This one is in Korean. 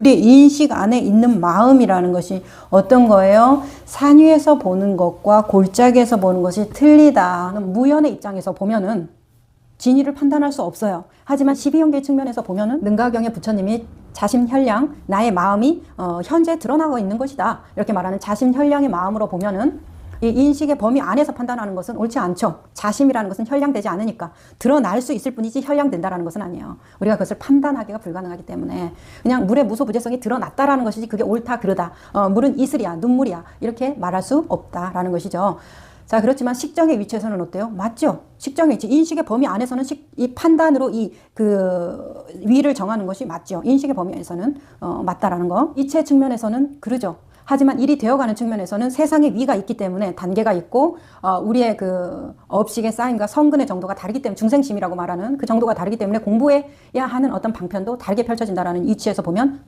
우리 인식 안에 있는 마음이라는 것이 어떤 거예요? 산 위에서 보는 것과 골짜기에서 보는 것이 틀리다. 무연의 입장에서 보면은 진위를 판단할 수 없어요. 하지만 12연계 측면에서 보면은 능가경의 부처님이 자심현량, 나의 마음이 어, 현재 드러나고 있는 것이다. 이렇게 말하는 자심현량의 마음으로 보면은 이 인식의 범위 안에서 판단하는 것은 옳지 않죠. 자심이라는 것은 현량되지 않으니까 드러날 수 있을 뿐이지 현량된다라는 것은 아니에요. 우리가 그것을 판단하기가 불가능하기 때문에 그냥 물의 무소 부재성이 드러났다라는 것이지 그게 옳다 그르다. 어, 물은 이슬이야, 눈물이야 이렇게 말할 수 없다라는 것이죠. 자 그렇지만 식정의 위치에서는 어때요? 맞죠? 식정의 위치, 인식의 범위 안에서는 식, 이 판단으로 이 그 위를 정하는 것이 맞죠. 인식의 범위 에서는 어, 맞다라는 거. 이체 측면에서는 그러죠. 하지만 일이 되어가는 측면에서는 세상에 위가 있기 때문에 단계가 있고 어, 우리의 그 업식의 쌓임과 성근의 정도가 다르기 때문에 중생심이라고 말하는 그 정도가 다르기 때문에 공부해야 하는 어떤 방편도 다르게 펼쳐진다라는 이치에서 보면